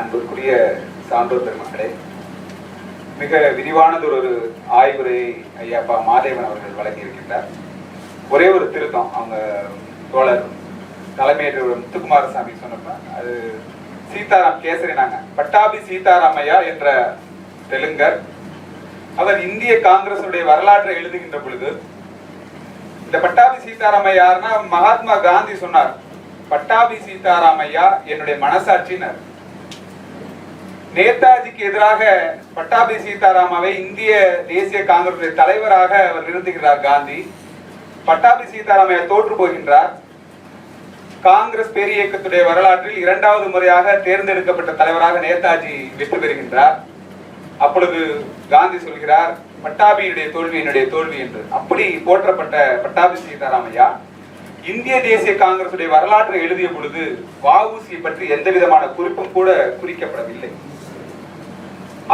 அன்புக்குரிய சான்றோர் பெருமக்களே மிக விரிவானது ஒரு ஆய்வுரை ஐயாப்பா மாதேவன் அவர்கள் வழங்கியிருக்கின்றார். ஒரே ஒரு திருத்தம் அவங்க தோழர் தலைமையேற்ற முத்துக்குமாரசாமி சொன்னப்ப அது சீதாராம் கேசரினாங்க பட்டாபி சீதாராமையா என்ற தெலுங்கர் அவர் இந்திய காங்கிரசுடைய வரலாற்றை எழுதுகின்ற பொழுது இந்த பட்டாபி சீதாராமையார்னா மகாத்மா காந்தி சொன்னார். பட்டாபி சீதாராமையா என்னுடைய மனசாட்சினர் நேதாஜிக்கு எதிராக பட்டாபி சீதாராமாவை இந்திய தேசிய காங்கிரசுடைய தலைவராக அவர் நிறுத்துகிறார் காந்தி. பட்டாபி சீதாராமையை தோற்று போகின்றார். காங்கிரஸ் பேரியக்கத்துடைய வரலாற்றில் இரண்டாவது முறையாக தேர்ந்தெடுக்கப்பட்ட தலைவராக நேதாஜி வெற்றி பெறுகின்றார். அப்பொழுது காந்தி சொல்கிறார் பட்டாபியுடைய தோல்வி என்னுடைய தோல்வி என்று. அப்படி போற்றப்பட்ட பட்டாபி சீதாராமையா இந்திய தேசிய காங்கிரசுடைய வரலாற்றை எழுதிய பொழுது வஉசியை பற்றி எந்த விதமான குறிப்பும் கூட குறிக்கப்படவில்லை.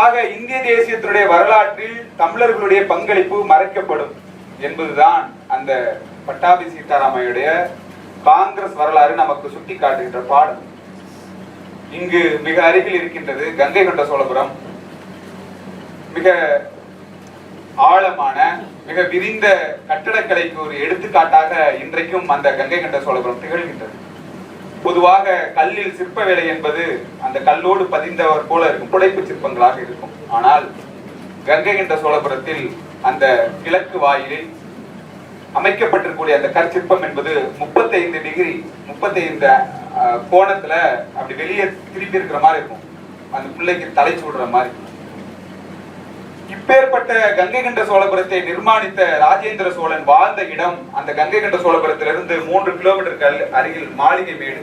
ஆக இந்திய தேசியத்தினுடைய வரலாற்றில் தமிழர்களுடைய பங்களிப்பு மறைக்கப்படும் என்பதுதான் அந்த பட்டாபி சீதாராமையுடைய காங்கிரஸ் வரலாறு நமக்கு சுட்டி காட்டுகின்ற பாடம். இங்கு மிக அருகில் இருக்கின்றது கங்கை கொண்ட சோழபுரம். மிக ஆழமான மிக விரிந்த கட்டடக்கலைக்கு ஒரு எடுத்துக்காட்டாக இன்றைக்கும் அந்த கங்கை கொண்ட சோழபுரம் திகழ்கின்றது. பொதுவாக கல்லில் சிற்ப வேலை என்பது அந்த கல்லோடு பதிந்தவர் போல இருக்கும். புடைப்பு சிற்பங்களாக இருக்கும். ஆனால் கங்கை என்ற சோழபுரத்தில் அந்த கிழக்கு வாயிலில் அமைக்கப்பட்டிருக்கக்கூடிய அந்த கற்சிற்பம் என்பது முப்பத்தைந்து டிகிரி முப்பத்தைந்து கோணத்துல அப்படி வெளியே திருப்பி இருக்கிற மாதிரி இருக்கும். அந்த பிள்ளைக்கு தலை சூடுற மாதிரி. இப்பேற்பட்ட கங்கை கண்ட சோழபுரத்தை நிர்மாணித்த ராஜேந்திர சோழன் வாழ்ந்த இடம் அந்த கங்கை கண்ட சோழபுரத்திலிருந்து மூன்று கிலோமீட்டர் அருகில் மாளிகை மேடு.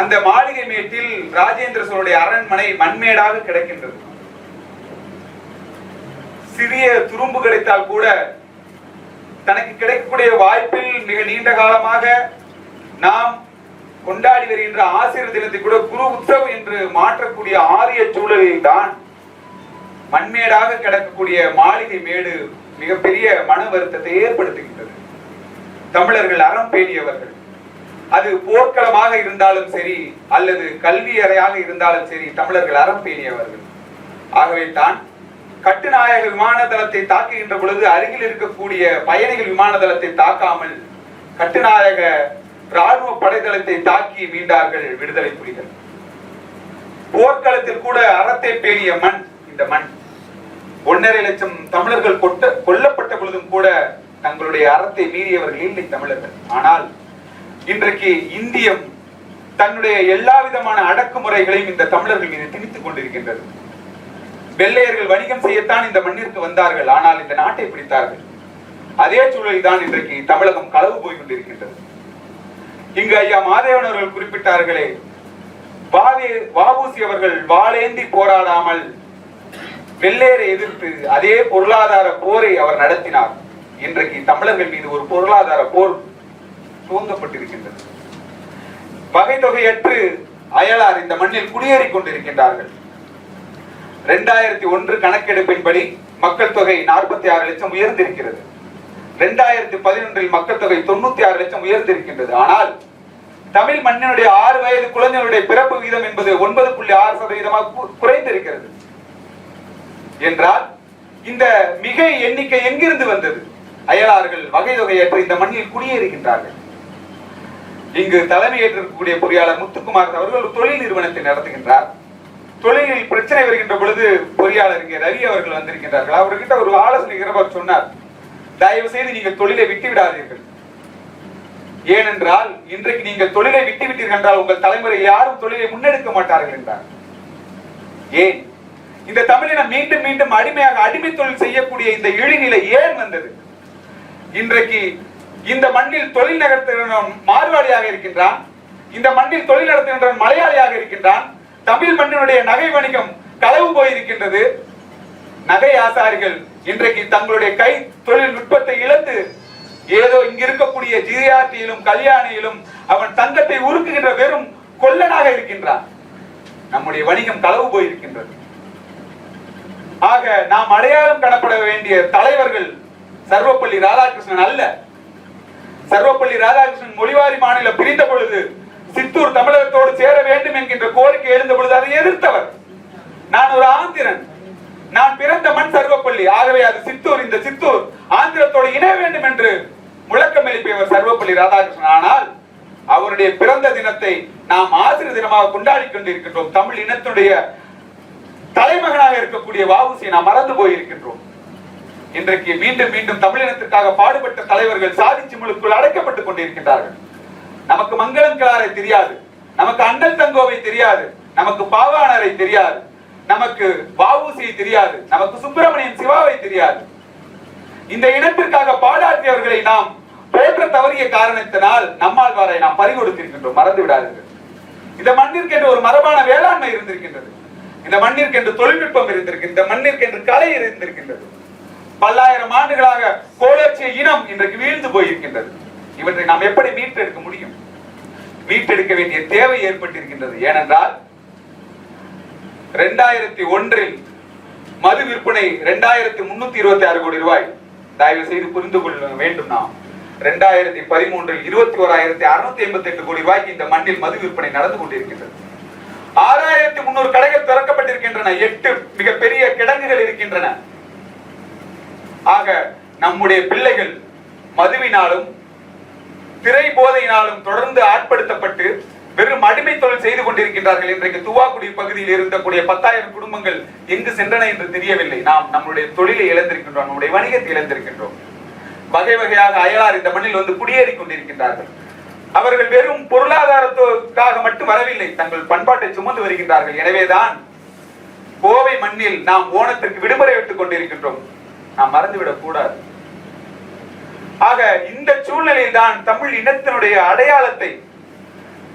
அந்த மாளிகை மேட்டில் ராஜேந்திர சோழனுடைய அரண்மனை மண்மேடாக கிடக்கின்றது. சிறிய துரும்பு கிடைத்தால் கூட தனக்கு கிடைக்கக்கூடிய வாய்ப்பில் மிக நீண்ட காலமாக நாம் கொண்டாடி வருகின்ற ஆசிரியர் தினத்தை கூட குரு உற்சவ் என்று மாற்றக்கூடிய ஆரிய சூழலில் தான் மண்மேடாக கிடக்கக்கூடிய மாளிகை மேடு மிகப்பெரிய மன வருத்தத்தை ஏற்படுத்துகின்றது. தமிழர்கள் அறம் பேணியவர்கள். அது போர்க்களமாக இருந்தாலும் சரி அல்லது கல்வி அறையாக இருந்தாலும் சரி தமிழர்கள் அறம் பேணியவர்கள் ஆகவே தான் கட்டுநாயக விமான தளத்தை தாக்குகின்ற பொழுது அருகில் இருக்கக்கூடிய பயணிகள் விமான தளத்தை தாக்காமல் கட்டுநாயக ராணுவ படைத்தளத்தை தாக்கி மீண்டார்கள் விடுதலை புலிகள். போர்க்களத்தில் கூட அறத்தை பேணிய மண் இந்த மண். ஒன்னரை லட்சம் தமிழர்கள் கொட்ட கொல்லப்பட்ட பொழுதும் கூட தங்களுடைய அறத்தை மீறியவர்கள் இல்லை தமிழர்கள். ஆனால் இன்றைக்கு இந்தியம் தன்னுடைய எல்லா விதமான அடக்குமுறைகளையும் இந்த தமிழர்கள் மீது திணித்துக் கொண்டிருக்கின்றது. வெள்ளையர்கள் வணிகம் செய்யத்தான் இந்த மண்ணிற்கு வந்தார்கள் ஆனால் இந்த நாட்டை பிடித்தார்கள். அதே சூழலில் தான் இன்றைக்கு தமிழகம் களவு போய் கொண்டிருக்கின்றது. இங்கு ஐயா மாதேவன் அவர்கள் குறிப்பிட்டார்களே வாவூசி அவர்கள் வாளேந்தி போராடாமல் வெள்ளையரை எதிர்த்து அதே பொருளாதார போரை அவர் நடத்தினார். இன்றைக்கு தமிழர்கள் மீது ஒரு பொருளாதார போர் துவங்கப்பட்டிருக்கின்றது வகை தொகையற்று அயலார் இந்த மண்ணில் குடியேறிக் கொண்டிருக்கின்றார்கள். இரண்டாயிரத்தி ஒன்று கணக்கெடுப்பின்படி மக்கள் தொகை நாற்பத்தி ஆறு லட்சம் உயர்ந்திருக்கிறது. இரண்டாயிரத்தி பதினொன்றில் மக்கள் தொகை தொண்ணூத்தி ஆறு லட்சம் உயர்ந்திருக்கின்றது. ஆனால் தமிழ் மண்ணினுடைய ஆறு வயது குழந்தைகளுடைய பிறப்பு விகிதம் என்பது ஒன்பது புள்ளி ஆறு சதவீதமாக குறைந்திருக்கிறது. என்றால் இந்த மிகை எண்ணிக்கை எங்கிருந்து வந்தது? அயலார்கள் வகை தொகையற்று இந்த மண்ணில் குடியேறுகின்றார்கள். இங்கு தலைமையேற்றிருக்கக்கூடிய பொறியாளர் முத்துக்குமார் அவர்கள் ஒரு தொழில் நிறுவனத்தை நடத்துகின்றார். தொழிலில் பிரச்சனை வருகின்ற பொழுது பொறியாளர் இங்கே ரவி அவர்கள் வந்திருக்கின்றார்கள். அவர்கிட்ட ஒரு ஆலோசனை அவர் சொன்னார். தயவு செய்து நீங்கள் தொழிலை விட்டு விடாதீர்கள் ஏனென்றால் இன்றைக்கு நீங்கள் தொழிலை விட்டு விட்டீர்கள் என்றால் உங்கள் தலைமுறை யாரும் தொழிலை முன்னெடுக்க மாட்டார்கள் என்றார். ஏன்? இந்த தமிழினம் மீண்டும் மீண்டும் அடிமையாக அடிமை தொழில் செய்யக்கூடிய இந்த இழிநிலை ஏன் வந்தது? இன்றைக்கு இந்த மண்ணில் தொழில் நடத்துகிறவன் மார்வாடியாக இருக்கின்றான். இந்த மண்ணில் தொழில் நடத்துகின்றவன் மலையாளியாக இருக்கின்றான். தமிழ் மண்ணினுடைய நகை வணிகம் களவு போயிருக்கின்றது. நகை ஆசாரிகள் இன்றைக்கு தங்களுடைய கை தொழில் நுட்பத்தை இழந்து ஏதோ இங்க இருக்கக்கூடிய ஜிஆர்டியிலும் கல்யாணியிலும் அவன் தங்கத்தை உருக்குகின்ற வெறும் கொல்லனாக இருக்கின்றான். நம்முடைய வணிகம் களவு போயிருக்கின்றது. ஆக நாம் அடையாளம் காணப்பட வேண்டிய தலைவர்கள் சர்வப்பள்ளி ராதாகிருஷ்ணன் அல்ல. சர்வப்பள்ளி ராதாகிருஷ்ணன் மொழிவாரி மாநிலம் பிரிந்த பொழுது சித்தூர் தமிழகத்தோடு சேர வேண்டும் என்கின்ற கோரிக்கை எழுந்த பொழுது அதை எதிர்த்தவர். நான் ஒரு ஆந்திரன். நான் பிறந்த மண் சர்வப்பள்ளி. ஆகவே அது சித்தூர். இந்த சித்தூர் ஆந்திரத்தோடு இணைய வேண்டும் என்று முழக்கம் எழுப்பியவர் சர்வப்பள்ளி ராதாகிருஷ்ணன். ஆனால் அவருடைய பிறந்த தினத்தை நாம் ஆசிரியர் தினமாக கொண்டாடி கொண்டிருக்கின்றோம். தமிழ் இனத்துடைய தலைமகனாக இருக்கக்கூடிய வாவுசியை நாம் மறந்து போயிருக்கின்றோம். இன்றைக்கு மீண்டும் மீண்டும் தமிழினத்திற்காக பாடுபட்ட தலைவர்கள் சாதி சிம்முளுக்குள் அடைக்கப்பட்டுக் கொண்டிருக்கின்றார்கள். நமக்கு மங்களம் கிளாரை தெரியாது. நமக்கு அண்டல் தங்கோவை தெரியாது. நமக்கு பாவாணரை தெரியாது. நமக்கு வாவூசியை தெரியாது. நமக்கு சுப்பிரமணியன் சிவாவை தெரியாது. இந்த இனத்திற்காக பாடாற்றியவர்களை நாம் போற்ற தவறிய காரணத்தினால் நம்மாழ்வாரை நாம் பறிகொடுத்திருக்கின்றோம். மறந்து விடாதீர்கள். இந்த மண்ணிற்கென்று ஒரு மரபான வேளாண்மை இருந்திருக்கின்றது. இந்த மண்ணிற்கென்று தொழில்நுட்பம் இருந்திருக்கு இந்த மண்ணிற்கென்று கலை இருந்திருக்கின்றது. பல்லாயிரம் ஆண்டுகளாக கோலோச்சிய இனம் இன்றைக்கு வீழ்ந்து போயிருக்கின்றது. இவற்றை நாம் எப்படி மீட்டெடுக்க முடியும்? மீட்டெடுக்க வேண்டிய தேவை ஏற்பட்டிருக்கின்றது. ஏனென்றால் ரெண்டாயிரத்தி ஒன்றில் மது விற்பனை ரெண்டாயிரத்தி முன்னூத்தி இருபத்தி ஆறு கோடி ரூபாய். தயவு செய்து புரிந்து கொள்ள வேண்டும் நாம். ரெண்டாயிரத்தி பதிமூன்றில் இருபத்தி ஓராயிரத்தி அறுநூத்தி எண்பத்தி எட்டு கோடி ரூபாய்க்கு இந்த மண்ணில் மது விற்பனை நடந்து கொண்டிருக்கின்றது. ஆறாயிரத்தி முன்னூறு கடைகள் திறக்கப்பட்டிருக்கின்றன. எட்டு மிகப்பெரிய கிடங்குகள் இருக்கின்றன. ஆக நம்முடைய பிள்ளைகள் மதுவினாலும் திரை போதையினாலும் தொடர்ந்து ஆட்படுத்தப்பட்டு வெறும் அடிமை தொழில் செய்து கொண்டிருக்கின்றார்கள். இன்றைக்கு துவாக்குடி பகுதியில் இருந்தக்கூடிய பத்தாயிரம் குடும்பங்கள் எங்கு சென்றன என்று தெரியவில்லை. நாம் நம்முடைய தொழிலை இழந்திருக்கின்றோம் நம்முடைய வணிகத்தை இழந்திருக்கின்றோம். வகை வகையாக அயலார் இந்த மண்ணில் வந்து குடியேறி கொண்டிருக்கின்றார்கள். அவர்கள் வெறும் பொருளாதாரத்துக்காக மட்டும் வரவில்லை தங்கள் பண்பாட்டை சுமந்து வருகின்றார்கள். எனவேதான் கோவை மண்ணில் நாம் ஓணத்திற்கு விடுமுறை விட்டுக் கொண்டிருக்கின்றோம். நாம் மறந்துவிடக் கூடாது ஆக இந்த சூழ்நிலையில் தான் தமிழ் இனத்தினுடைய அடையாளத்தை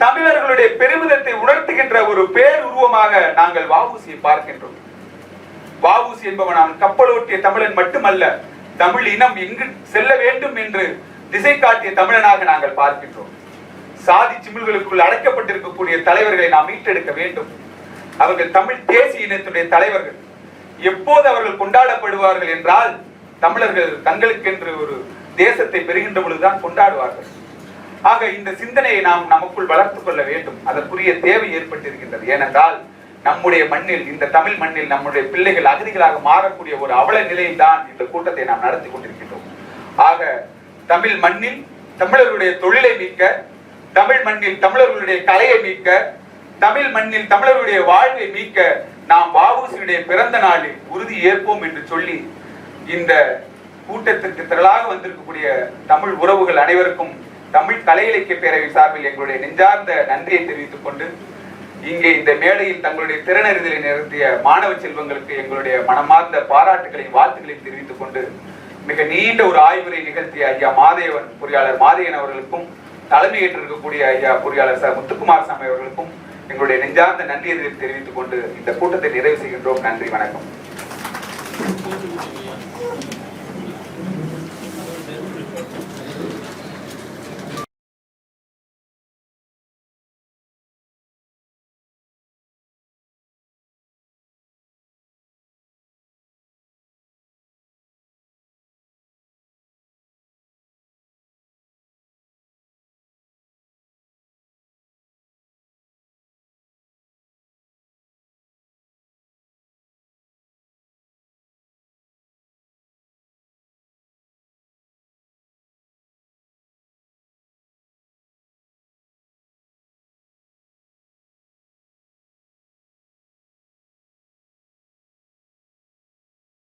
தமிழர்களுடைய பெருமிதத்தை உணர்த்துகின்ற ஒரு பேருருவமாக நாங்கள் வாவூசியை பார்க்கின்றோம். வாவூசி என்பவன் அவன் கப்பலோட்டிய தமிழன் மட்டுமல்ல தமிழ் இனம் எங்கு செல்ல வேண்டும் என்று திசை காட்டிய தமிழனாக நாங்கள் பார்க்கின்றோம். சாதி சிமிழ்களுக்குள் அடைக்கப்பட்டிருக்கக்கூடிய தலைவர்களை நாம் மீட்டெடுக்க வேண்டும். அவர்கள் தமிழ் தேசிய இனத்துடைய தலைவர்கள். எப்போது அவர்கள் கொண்டாடப்படுவார்கள் என்றால் தமிழர்கள் தங்களுக்கென்று ஒரு தேசத்தை பெறுகின்ற பொழுதுதான் கொண்டாடுவார்கள். ஆக இந்த சிந்தனையை நாம் நமக்குள் வளர்த்துக் கொள்ள வேண்டும். அதற்குரிய தேவை ஏற்பட்டிருக்கின்றது. ஏனென்றால் நம்முடைய மண்ணில் இந்த தமிழ் மண்ணில் நம்முடைய பிள்ளைகள் அகதிகளாக மாறக்கூடிய ஒரு அவல நிலையில் தான் இந்த கூட்டத்தை நாம் நடத்தி கொண்டிருக்கின்றோம். ஆக தமிழ் மண்ணில் தமிழர்களுடைய தொழிலை மீட்க தமிழ் மண்ணில் தமிழர்களுடைய கலையை மீட்க தமிழ் மண்ணில் தமிழர்களுடைய வாழ்வை மீட்க நாம் பாபுசியுடைய பிறந்த நாளில் உறுதி ஏற்போம் என்று சொல்லி இந்த கூட்டத்திற்கு திரளாக வந்திருக்கக்கூடிய தமிழ் உறவுகள் அனைவருக்கும் தமிழ் கலை இலக்கிய பேரவை சார்பில் எங்களுடைய நெஞ்சார்ந்த நன்றியை தெரிவித்துக் கொண்டு இங்கே இந்த மேடையில் தங்களுடைய திறனறிதலை நிறுத்திய மாணவ செல்வங்களுக்கு எங்களுடைய மனமார்ந்த பாராட்டுகளையும் வாழ்த்துக்களையும் தெரிவித்துக் கொண்டு மிக நீண்ட ஒரு ஆய்வுரை நிகழ்த்திய ஐயா மாதேவன் பொறியாளர் மாதையன் அவர்களுக்கும் தலைமையேற்றிருக்கக்கூடிய ஐயா பொறியாளர் ச முத்துக்குமார் சாமி அவர்களுக்கும் எங்களுடைய நெஞ்சார்ந்த நன்றியை தெரிவித்துக் கொண்டு இந்த கூட்டத்தை நிறைவு செய்கின்றோம். நன்றி வணக்கம்.